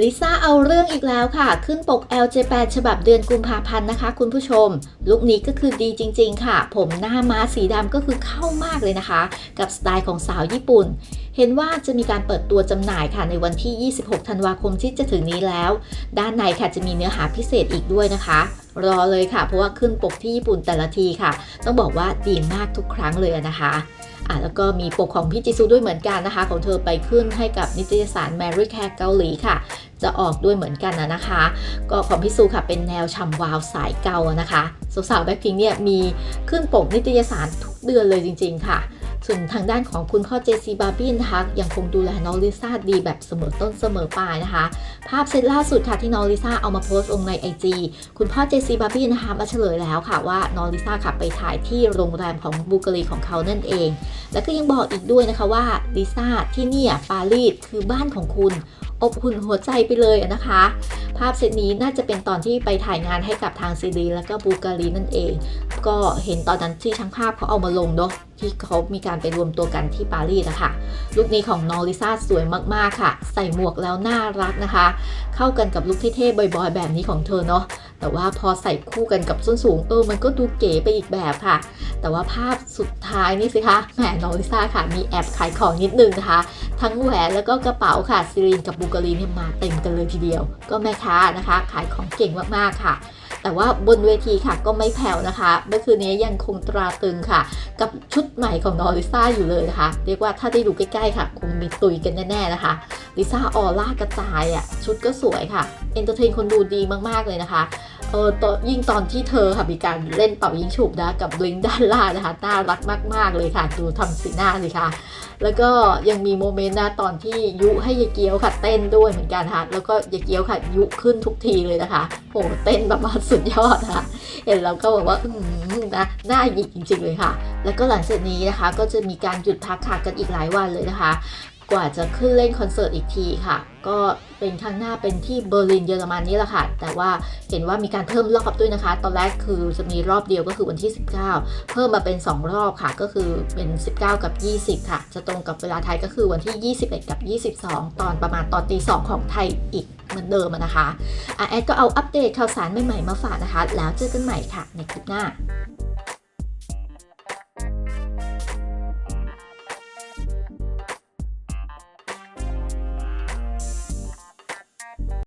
ลิซ่าเอาเรื่องอีกแล้วค่ะ ขึ้นปก LJ8 ฉบับเดือนกุมภาพันธ์นะคะ คุณผู้ชม ลุคนี้ก็คือดีจริง ๆ ค่ะ ผมหน้าม้าสีดำก็คือเข้ามากเลยนะคะ กับสไตล์ของสาวญี่ปุ่น เห็นว่าจะมีการเปิดตัวจำหน่ายค่ะในวันที่ 26 ธันวาคมที่จะถึงนี้แล้ว ด้านในค่ะจะมีเนื้อหาพิเศษอีกด้วยนะคะ รอเลยค่ะ เพราะว่าขึ้นปกที่ญี่ปุ่นแต่ละทีค่ะ ต้องบอกว่าดีมากทุกครั้งเลยนะคะอะแล้วก็มีปกของพี่จิซูด้วยเหมือนกันนะคะ ของเธอไปขึ้นให้กับนิตยสาร Mary Care เกาหลีค่ะ จะออกด้วยเหมือนกันนะนะคะ ก็ของพี่ซูค่ะเป็นแนวฉ่ำวาวสายเก่านะคะสาวๆแบ็คพิงเนี่ยมีขึ้นปกนิตยสารทุกเดือนเลยจริง ๆ ค่ะส่วนทางด้านของคุณพ่อเจซีบาร์บี้นะคะยังคงดูแลน้องลิซ่าดีแบบเสมอต้นเสมอปลายนะคะ ภาพเซตล่าสุดค่ะที่น้องลิซ่าเอามาโพสต์ลงใน IG คุณพ่อเจซีบาร์บี้นะคะมาเฉลยแล้วค่ะว่าน้องลิซ่าค่ะไปถ่ายที่โรงแรมของบูการีของเขานั่นเอง แล้วก็ยังบอกอีกด้วยนะคะว่าลิซ่าที่เนี่ยปารีสคือบ้านของคุณ อบอุ่นหัวใจไปเลยนะคะ ภาพเซตนี้น่าจะเป็นตอนที่ไปถ่ายงานให้กับทางซีรีแล้วก็บูการีนั่นเอง ก็เห็นตอนนั้นที่ช่างภาพเขาเอามาลงเนาะที่เขามีการไปรวมตัวกันที่ปารีสนะคะลุคนี้ของน้องลิซ่าสวยมากๆค่ะ ใส่หมวกแล้วน่ารักนะคะ เข้ากันกับลุคเท่ๆบ่อยๆ แบบนี้ของเธอเนาะ แต่ว่าพอใส่คู่กันกับส้นสูงเออมันก็ดูเก๋ไปอีกแบบค่ะ แต่ว่าภาพสุดท้ายนี่สิคะแหมน้องลิซ่าค่ะมีแอบขายของนิดนึงนะคะ ทั้งแหวนแล้วก็กระเป๋าค่ะซีรีนกับบูการีเนี่ยมาเต็มกันเลยทีเดียว ก็แม่ค้านะคะ ขายของเก่งมากๆค่ะ แต่ว่าบนเวทีค่ะก็ไม่แผ่วนะคะเมื่อคืนนี้ยังคงตราตรึงค่ะ กับชุดใหม่ของน้องลิซ่าอยู่เลยนะคะ เรียกว่าถ้าได้ดูใกล้ๆค่ะ คงมีตุยกันแน่ๆนะคะลิซ่าออร่ากระจายอะชุดก็สวยค่ะเอนเตอร์เทนคนดูดีมากๆเลยนะคะ เออตยิ่งตอนที่เธอค่ะมีการเล่นเป่ายิงฉุบนะกับบลิงด้านล่างนะคะน่ารักมาก ๆ เลยค่ะดูทำสีหน้าสิคะแล้วก็ยังมีโมเมนต์นะตอนที่ยุให้ยายเกียวค่ะเต้นด้วยเหมือนกันค่ะแล้วก็ยายเกียวค่ะยุขึ้นทุกทีเลยนะคะโอ้เต้นแบบว่าสุดยอดนะคะเห็นแล้วก็บอกว่าอืมนะน่าหยิกจริง ๆ เลยค่ะ แล้วก็หลังจากนี้นะคะก็จะมีการหยุดพักขากันอีกหลายวันเลยนะคะ กว่าจะขึ้นเล่นคอนเสิร์ตอีกทีค่ะ ก็เป็นครั้งหน้าเป็นที่เบอร์ลินเยอรมันนี่แหละค่ะ แต่ว่าเห็นว่ามีการเพิ่มรอบด้วยนะคะ ตอนแรกคือจะมีรอบเดียวก็คือวันที่ 19 เพิ่มมาเป็น 2 รอบค่ะ ก็คือเป็น 19 กับ 20 ค่ะ จะตรงกับเวลาไทยก็คือวันที่ 21 กับ 22 ตอนประมาณตอนตี2ของไทยอีกเหมือนเดิมนะคะอะแอดก็เอาอัปเดตข่าวสารใหม่ๆมาฝากนะคะ แล้วเจอกันใหม่ค่ะในคลิปหน้า